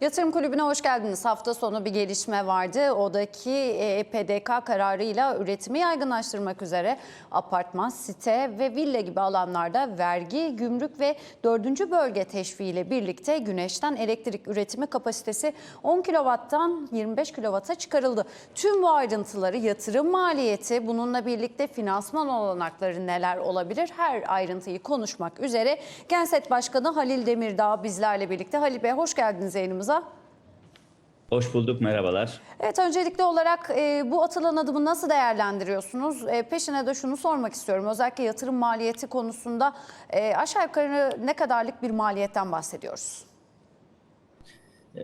Yatırım Kulübü'ne hoş geldiniz. Hafta sonu bir gelişme vardı. Odaki e, PDK kararıyla üretimi yaygınlaştırmak üzere apartman, site ve villa gibi alanlarda vergi, gümrük ve 4. bölge teşviği ile birlikte güneşten elektrik üretimi kapasitesi 10 kW'tan 25 kW'a çıkarıldı. Tüm bu ayrıntıları, yatırım maliyeti, bununla birlikte finansman olanakları neler olabilir? Her ayrıntıyı konuşmak üzere Genset Başkanı Halil Demirdağ bizlerle birlikte. Halil Bey hoş geldiniz yayınımıza. Hoş bulduk, merhabalar. Evet öncelikli olarak e, bu atılan adımı nasıl değerlendiriyorsunuz? E, peşine de şunu sormak istiyorum. Özellikle yatırım maliyeti konusunda e, aşağı yukarı ne kadarlık bir maliyetten bahsediyoruz?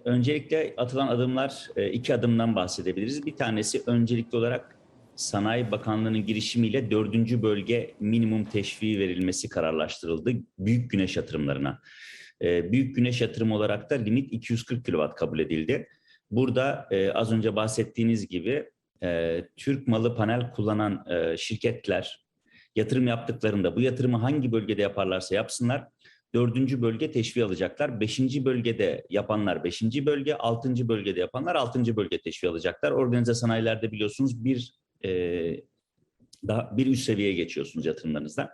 Öncelikle atılan adımlar e, iki adımdan bahsedebiliriz. Bir tanesi öncelikli olarak Sanayi Bakanlığı'nın girişimiyle dördüncü bölge minimum teşviği verilmesi kararlaştırıldı büyük güneş yatırımlarına. E, Büyük güneş yatırım olarak da limit 240 kW kabul edildi. Burada e, az önce bahsettiğiniz gibi e, Türk malı panel kullanan e, şirketler yatırım yaptıklarında bu yatırımı hangi bölgede yaparlarsa yapsınlar dördüncü bölge teşviği alacaklar. Beşinci bölgede yapanlar beşinci bölge, altıncı bölgede yapanlar altıncı bölge teşviği alacaklar. Organize sanayilerde biliyorsunuz bir e, daha bir üst seviyeye geçiyorsunuz yatırımlarınızda.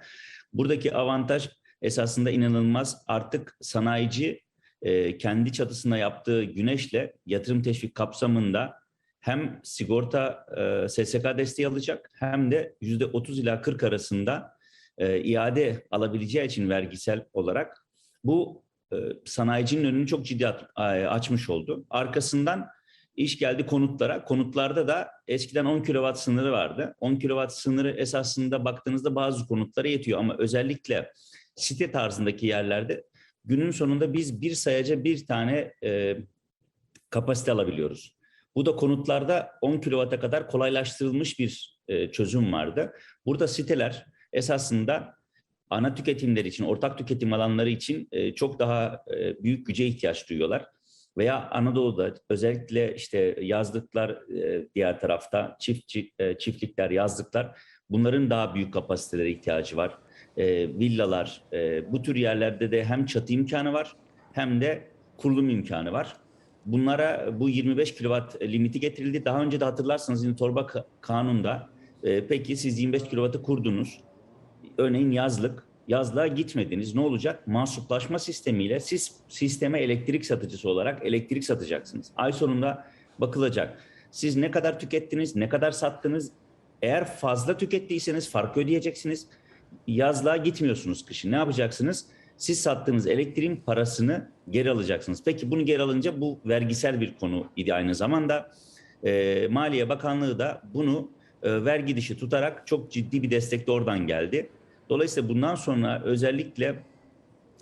Buradaki avantaj esasında inanılmaz. Artık sanayici e, kendi çatısında yaptığı güneşle yatırım teşvik kapsamında hem sigorta e, SSK desteği alacak hem de yüzde 30 ila 40 arasında e, iade alabileceği için vergisel olarak bu e, sanayicinin önünü çok ciddi at- açmış oldu. Arkasından iş geldi konutlara. Konutlarda da eskiden 10 kW sınırı vardı. 10 kW sınırı esasında baktığınızda bazı konutlara yetiyor ama özellikle site tarzındaki yerlerde günün sonunda biz bir sayaca bir tane e, kapasite alabiliyoruz. Bu da konutlarda 10 kW'a kadar kolaylaştırılmış bir e, çözüm vardı. Burada siteler esasında ana tüketimler için, ortak tüketim alanları için e, çok daha e, büyük güce ihtiyaç duyuyorlar. Veya Anadolu'da özellikle işte yazlıklar e, diğer tarafta çiftçi, e, çiftlikler, yazlıklar bunların daha büyük kapasitelere ihtiyacı var. E, villalar bu tür yerlerde de hem çatı imkanı var hem de kurulum imkanı var. Bunlara bu 25 kW limiti getirildi. Daha önce de hatırlarsanız yine torba ka- kanunda peki siz 25 kW'ı kurdunuz. Örneğin yazlık, yazlığa gitmediniz. Ne olacak? Mansuplaşma sistemiyle siz sisteme elektrik satıcısı olarak elektrik satacaksınız. Ay sonunda bakılacak. Siz ne kadar tükettiniz, ne kadar sattınız? Eğer fazla tükettiyseniz farkı ödeyeceksiniz. Yazlığa gitmiyorsunuz kışın. Ne yapacaksınız? Siz sattığınız elektriğin parasını geri alacaksınız. Peki bunu geri alınca bu vergisel bir konu idi aynı zamanda. E, Maliye Bakanlığı da bunu e, vergi dışı tutarak çok ciddi bir destek de oradan geldi. Dolayısıyla bundan sonra özellikle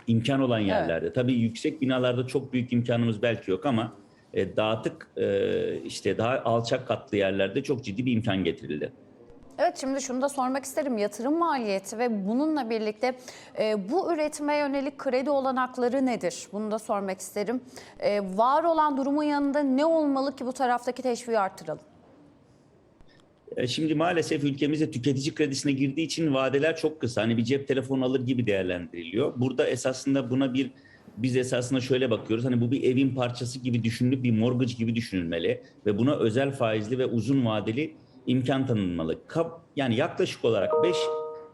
imkan olan yerlerde, tabii yüksek binalarda çok büyük imkanımız belki yok ama e, dağıtık e, işte daha alçak katlı yerlerde çok ciddi bir imkan getirildi. Evet şimdi şunu da sormak isterim. Yatırım maliyeti ve bununla birlikte e, bu üretime yönelik kredi olanakları nedir? Bunu da sormak isterim. E, var olan durumun yanında ne olmalı ki bu taraftaki teşviği artıralım? E, Şimdi maalesef ülkemizde tüketici kredisine girdiği için vadeler çok kısa. Hani bir cep telefonu alır gibi değerlendiriliyor. Burada esasında buna bir biz esasında şöyle bakıyoruz. Hani bu bir evin parçası gibi düşünülüp bir mortgage gibi düşünülmeli ve buna özel faizli ve uzun vadeli imkan tanınmalı. Yani yaklaşık olarak 5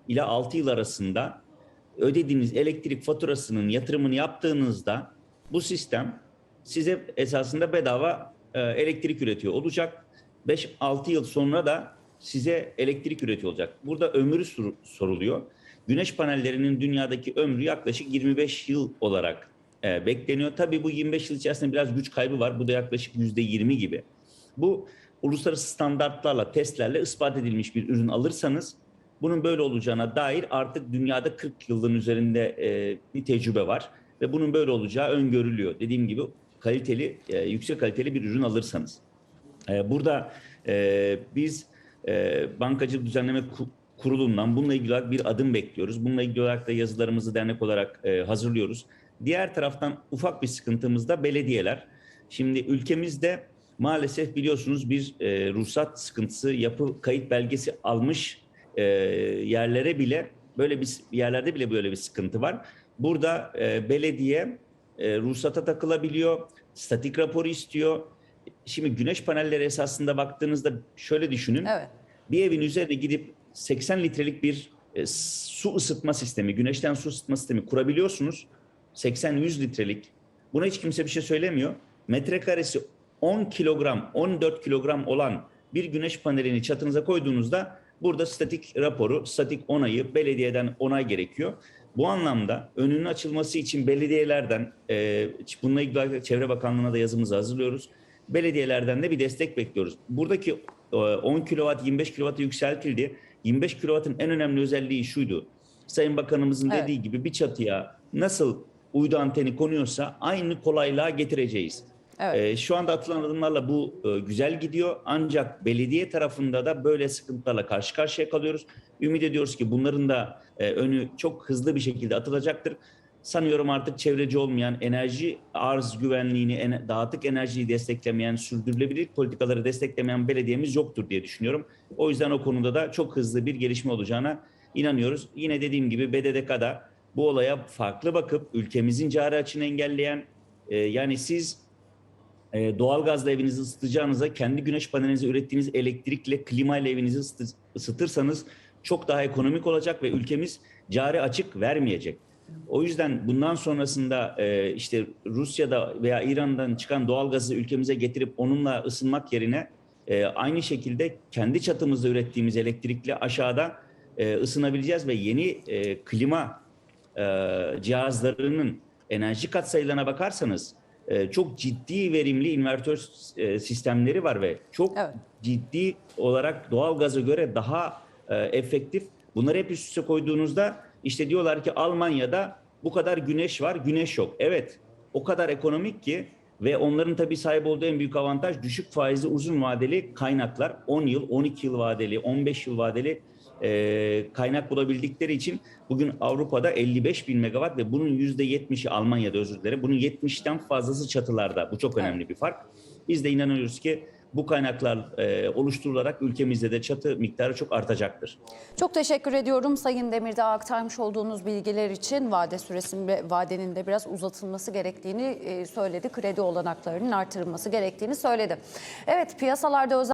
ila 6 yıl arasında ödediğiniz elektrik faturasının yatırımını yaptığınızda bu sistem size esasında bedava e, elektrik üretiyor olacak. 5-6 yıl sonra da size elektrik üretiyor olacak. Burada ömrü sor- soruluyor. Güneş panellerinin dünyadaki ömrü yaklaşık 25 yıl olarak e, bekleniyor. Tabii bu 25 yıl içerisinde biraz güç kaybı var. Bu da yaklaşık %20 gibi. Bu uluslararası standartlarla, testlerle ispat edilmiş bir ürün alırsanız bunun böyle olacağına dair artık dünyada 40 yılın üzerinde e, bir tecrübe var ve bunun böyle olacağı öngörülüyor. Dediğim gibi kaliteli, e, yüksek kaliteli bir ürün alırsanız. E, burada e, biz e, Bankacılık Düzenleme Ku- Kurulu'ndan bununla ilgili olarak bir adım bekliyoruz. Bununla ilgili olarak da yazılarımızı dernek olarak e, hazırlıyoruz. Diğer taraftan ufak bir sıkıntımız da belediyeler. Şimdi ülkemizde maalesef biliyorsunuz bir ruhsat sıkıntısı, yapı kayıt belgesi almış yerlere bile böyle bir yerlerde bile böyle bir sıkıntı var. Burada belediye ruhsata takılabiliyor. statik raporu istiyor. Şimdi güneş panelleri esasında baktığınızda şöyle düşünün. Evet. Bir evin üzerine gidip 80 litrelik bir e, su ısıtma sistemi, güneşten su ısıtma sistemi kurabiliyorsunuz. 80-100 litrelik. Buna hiç kimse bir şey söylemiyor. Metrekaresi 10 kilogram, 14 kilogram olan bir güneş panelini çatınıza koyduğunuzda burada statik raporu, statik onayı, belediyeden onay gerekiyor. Bu anlamda önünün açılması için belediyelerden, e, bununla ilgili Çevre Bakanlığı'na da yazımızı hazırlıyoruz. Belediyelerden de bir destek bekliyoruz. Buradaki e, 10 kW, 25 kW'a yükseltildi. 25 kW'ın en önemli özelliği şuydu. Sayın Bakanımızın Evet. dediği gibi bir çatıya nasıl uydu anteni konuyorsa aynı kolaylığa getireceğiz. Evet. Ee, şu anda atılan adımlarla bu e, güzel gidiyor ancak belediye tarafında da böyle sıkıntılarla karşı karşıya kalıyoruz. Ümit ediyoruz ki bunların da e, önü çok hızlı bir şekilde atılacaktır. Sanıyorum artık çevreci olmayan, enerji arz güvenliğini, dağıtık enerjiyi desteklemeyen, sürdürülebilirlik politikaları desteklemeyen belediyemiz yoktur diye düşünüyorum. O yüzden o konuda da çok hızlı bir gelişme olacağına inanıyoruz. Yine dediğim gibi BDDK'da bu olaya farklı bakıp ülkemizin cari açını engelleyen, e, yani siz e, doğalgazla evinizi ısıtacağınıza kendi güneş panelinize ürettiğiniz elektrikle, klimayla evinizi ısıtı- ısıtırsanız çok daha ekonomik olacak ve ülkemiz cari açık vermeyecek. O yüzden bundan sonrasında e, işte Rusya'da veya İran'dan çıkan doğalgazı ülkemize getirip onunla ısınmak yerine e, aynı şekilde kendi çatımızda ürettiğimiz elektrikle aşağıda e, ısınabileceğiz ve yeni e, klima e, cihazlarının enerji katsayılarına bakarsanız e, çok ciddi verimli invertör e, sistemleri var ve çok Evet. ciddi olarak doğalgaza göre daha e, efektif. Bunları hep üst üste koyduğunuzda işte diyorlar ki Almanya'da bu kadar güneş var, güneş yok. Evet, o kadar ekonomik ki ve onların tabii sahip olduğu en büyük avantaj düşük faizli uzun vadeli kaynaklar. 10 yıl, 12 yıl vadeli, 15 yıl vadeli e, kaynak bulabildikleri için bugün Avrupa'da 55 bin megawatt ve bunun %70'i Almanya'da özür dilerim. Bunun 70'ten fazlası çatılarda. Bu çok önemli bir fark. Biz de inanıyoruz ki bu kaynaklar e, oluşturularak ülkemizde de çatı miktarı çok artacaktır. Çok teşekkür ediyorum Sayın Demirdağ aktarmış olduğunuz bilgiler için vade süresinin vadenin de biraz uzatılması gerektiğini e, söyledi. Kredi olanaklarının artırılması gerektiğini söyledi. Evet piyasalarda özel